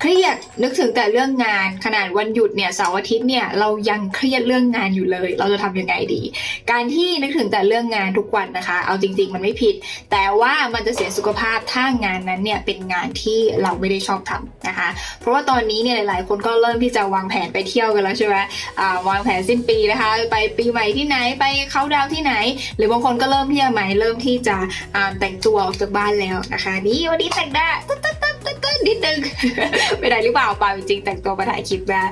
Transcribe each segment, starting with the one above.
เครียดนึกถึงแต่เรื่องงาน ขนาดวันหยุดเนี่ยเสาร์อาทิตย์เนี่ยเรายังเครียดเรื่องงานอยู่เลย เราจะทำยังไงดี การที่นึกถึงแต่เรื่องงานทุกวันนะคะ เอาจริง ๆ มันไม่ผิด แต่ว่ามันจะเสียสุขภาพถ้างานนั้นเนี่ยเป็นงานที่เราไม่ได้ชอบทำนะคะ เพราะว่าตอนนี้เนี่ยหลายๆ คนก็เริ่มที่จะวางแผนไปเที่ยวกันแล้วใช่ไหมวางแผนสิ้นปีนะคะ ไปปีใหม่ที่ไหนไปเขาดาวที่ไหน หรือบางคนก็เริ่มที่จะใหม่เริ่มที่จะแต่งตัวออกจากบ้านแล้วนะคะ นี่วันนี้แต่งหน้ ตึ๊ดตึ๊ดตึ๊ดตึ๊ดนิดนึงไม่ได้หรือเปล่าเปล่าจริงๆแต่งตัวมาถ่ายคลิปนะ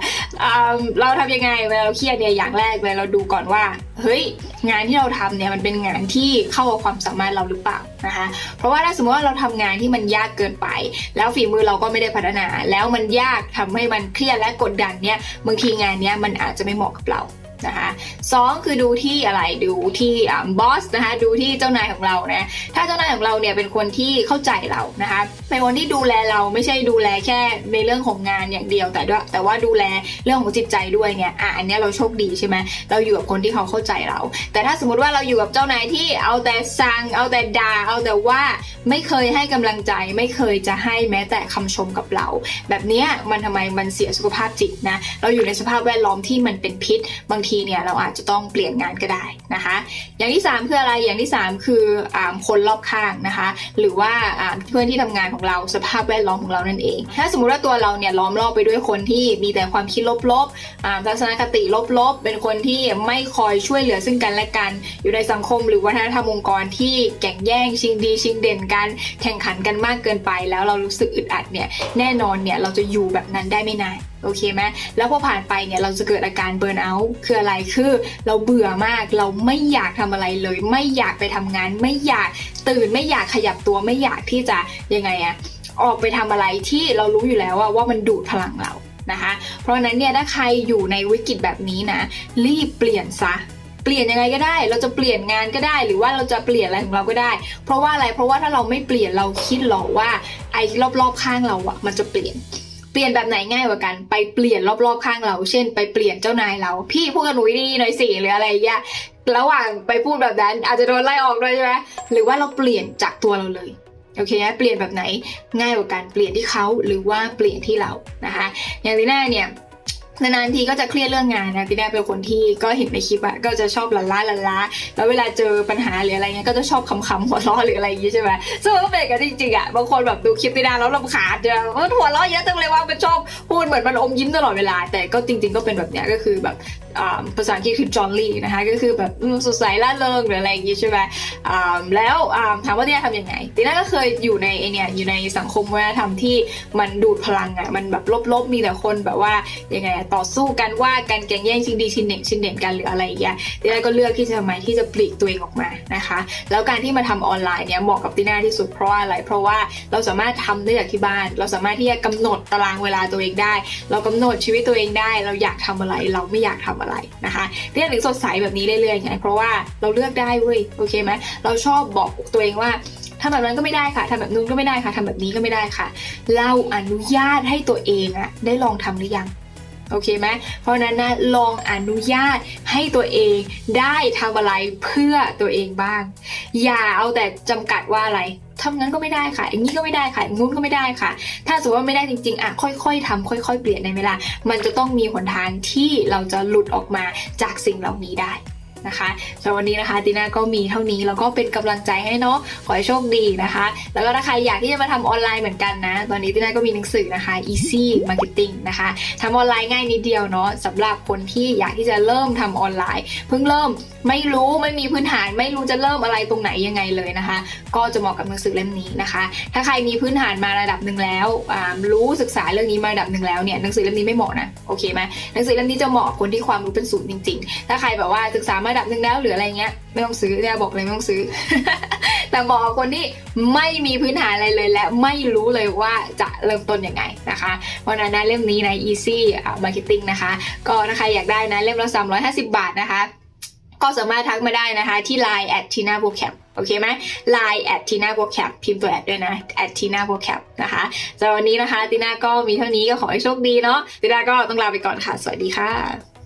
อ่าเราทำยังไงเวลาเราเครียดเนี่ยอย่างแรกเลยเราดูก่อนว่า เฮ้ย งานที่เราทำเนี่ยมันเป็นงานที่เข้ากับความสามารถเราหรือเปล่านะคะ เพราะว่าถ้าสมมติว่าเราทำงานที่มันยากเกินไป แล้วฝีมือเราก็ไม่ได้พัฒนา แล้วมันยากทำให้มันเครียดและกดดันเนี่ยบางทีงานเนี้ยมันอาจจะไม่เหมาะกับเรา นะคะสองคือดูที่อะไรดูที่บอสนะคะดูที่เจ้านายของเรานะถ้าเจ้านายของเราเนี่ยเป็นคนที่เข้าใจเรานะคะเป็นคนที่ดูแลเราไม่ใช่ดูแลแค่ในเรื่องของงานอย่างเดียวแต่ด้วยแต่ว่าดูแลเรื่องของจิตใจด้วยเนี่ยอะอันนี้เราโชคดีใช่ไหมเราอยู่กับคนที่เขาเข้าใจเรา แต่ถ้าสมมติว่าเราอยู่กับเจ้านายที่เอาแต่สั่งเอาแต่ด่าเอาแต่ว่าไม่เคยให้กำลังใจไม่เคยจะให้แม้แต่คำชมกับเรา แบบเนี้ยมันทำไมมันเสียสุขภาพจิตนะเราอยู่ในสภาพแวดล้อมที่มันเป็นพิษบางทีเนี่ยเราอาจจะต้องเปลี่ยนงานก็ได้นะคะ อย่างที่ 3 คืออะไรอย่างที่ 3 คืออคนรอบข้างนะคะ หรือว่าเพื่อนที่ทำงานของเราสภาพแวดล้อมของเรานั่นเอง ถ้าสมมุติว่าตัวเราเนี่ยล้อมรอบไปด้วยคนที่มีแต่ความคิดลบๆทัศนคติลบๆ เป็นคนที่ไม่คอยช่วยเหลือซึ่งกันและกัน อยู่ในสังคมหรือวัฒนธรรมองค์กรที่แข่งแย่งชิงดีชิงเด่นกันแข่งขันกันมากเกินไป แล้วเรารู้สึกอึดอัดเนี่ยแน่นอนเนี่ยเราจะอยู่แบบนั้นได้ไม่นานโอเคไหมแล้วพอผ่านไปเนี่ยเราจะเกิดอาการเบิร์นเอาท์คืออะไรคือเราเบื่อมากเราไม่อยากทำอะไรเลย ไม่อยากไปทำงาน ไม่อยากตื่นไม่อยากขยับตัวไม่อยากที่จะยังไงอะออกไปทำอะไรที่เรารู้อยู่แล้วว่าว่ามันดูดพลังเรานะคะ เพราะฉะนั้นเนี่ยถ้าใครอยู่ในวิกฤตแบบนี้นะ รีบเปลี่ยนซะเปลี่ยนยังไงก็ได้ เราจะเปลี่ยนงานก็ได้ หรือว่าเราจะเปลี่ยนอะไรของเราก็ได้ เพราะว่าอะไรเพราะว่าถ้าเราไม่เปลี่ยนเราคิดหรอกว่าไอ้รอบๆข้างเราอะมันจะเปลี่ยน เปลี่ยนแบบไหนง่ายกว่ากัน ไปเปลี่ยนรอบๆข้างเรา เช่น ไปเปลี่ยนเจ้านายเรา พี่พูดกับหนูดีๆหน่อยสิหรืออะไรอย่างเงี้ยระหว่างไปพูดแบบนั้น อาจจะโดนไล่ออกด้วยใช่ไหมหรือว่าเราเปลี่ยนจากตัวเราเลยโอเคไหมเปลี่ยนแบบไหนง่ายกว่ากันเปลี่ยนที่เขาหรือว่าเปลี่ยนที่เรานะคะอย่างทีหน้าเนี่ย นานๆทีก็จะเครียดเรื่องงานนะทีน่าเป็นคนที่ก็เห็นในคลิปอะก็จะชอบละล้าละล้าแล้วเวลาเจอปัญหาหรืออะไรเงี้ยก็จะชอบคำๆหัวเราะหรืออะไรอย่างงี้ใช่ไหมซึ่งมันก็เป็นกันจริงๆอะบางคนแบบดูคลิปทีน่าแล้วรำคาญจะว่าหัวเราะเยอะจังเลยว่ามันชอบพูดเหมือนมันอมยิ้มตลอดเวลา แต่ก็จริง ๆ ก็เป็นแบบเนี้ยก็คือแบบภาษาอังกฤษคือจอนลี่นะคะก็คือแบบสดใสร่าเริงหรืออะไรอย่างงี้ใช่ไหมอ่าแล้วถามว่าทีน่าทำยังไงทีน่าก็เคยอยู่ในเนี่ยอยู่ในสังคมวัฒนธรรมที่มันดูดพลังอะมันแบบลบๆมีแต่คนแบบว่ายังไงต่อสู้กันว่ากันแข่งแย่งชิงดีชิงเด่นชิงเด่นกันหรืออะไรอย่างเงี้ยติน่าก็เลือกที่จะทำไมที่จะปลีกตัวเองออกมานะคะ แล้วการที่มาทำออนไลน์เนี่ยเหมาะกับติน่าที่สุดเพราะว่าอะไร เพราะว่าเราสามารถทำได้จากที่บ้าน เราสามารถที่จะกำหนดตารางเวลาตัวเองได้ เรากำหนดชีวิตตัวเองได้ เราอยากทำอะไร เราไม่อยากทำอะไรนะคะติน่าถึงสดใสแบบนี้เรื่อยๆไงเพราะว่าเราเลือกได้เว้ยโอเคไหมเราชอบบอกตัวเองว่าทำแบบนั้นก็ไม่ได้ค่ะทำแบบนู้นก็ไม่ได้ค่ะทำแบบนี้ก็ไม่ได้ค่ะ เราอนุญาตให้ตัวเองอะได้ลองทำหรือยัง โอเคไหมเพราะนั้นนะลองอนุญาตให้ตัวเองได้ทำอะไรเพื่อตัวเองบ้าง อย่าเอาแต่จำกัดว่าอะไรทำงั้นก็ไม่ได้ค่ะอย่างนี้ก็ไม่ได้ค่ะอย่างนู้นก็ไม่ได้ค่ะ ถ้าสมมติว่าไม่ได้จริงๆอะค่อย ๆทำค่อย ๆ เปลี่ยนในเวลา มันจะต้องมีหนทางที่เราจะหลุดออกมาจากสิ่งเหล่านี้ได้ นะคะสำหรับวันนี้นะคะติน่าก็มีเท่านี้แล้วก็เป็นกำลังใจให้เนาะขอให้โชคดีนะคะ แล้วก็ถ้าใครอยากที่จะมาทำออนไลน์เหมือนกันนะ ตอนนี้ติน่าก็มีหนังสือนะคะ easy marketing นะคะทำออนไลน์ง่ายนิดเดียวเนาะสำหรับคนที่อยากที่จะเริ่มทำออนไลน์ เพิ่งเริ่มไม่รู้ไม่มีพื้นฐาน ไม่รู้จะเริ่มอะไรตรงไหนยังไงเลยนะคะ ก็จะเหมาะกับหนังสือเล่มนี้นะคะ ถ้าใครมีพื้นฐานมาระดับหนึ่งแล้วอ่ารู้ศึกษาเรื่องนี้มาระดับหนึ่งแล้วเนี่ยหนังสือเล่มนี้ไม่เหมาะนะโอเคไหมหนังสือเล่มนี้จะเหมาะคนที่ความรู้เป็นศูนย์จริง ๆ ถ้าใครแบบว่าศึกษามาระดับหนึ่งแล้วหรืออะไรเงี้ยไม่ต้องซื้อจะบอกเลยไม่ต้องซื้อ แต่เหมาะกับคนที่ไม่มีพื้นฐานอะไรเลย และไม่รู้เลยว่าจะเริ่มต้นยังไงนะคะเพราะนั้นนะเล่มนี้ใน easy marketing นะคะ ก็ถ้าใครอยากได้นะเล่มละ350 บาทนะคะก็สามารถทักมาได้นะคะ ที่ Line at tina vocab โอเคไหม Line at tina vocab พิมพ์ตัวแอดด้วยนะ at tina vocab นะคะสำหรับวันนี้นะคะติน่าก็มีเท่านี้ก็ขอให้โชคดีเนาะติน่าก็ต้องลาไปก่อนค่ะ สวัสดีค่ะ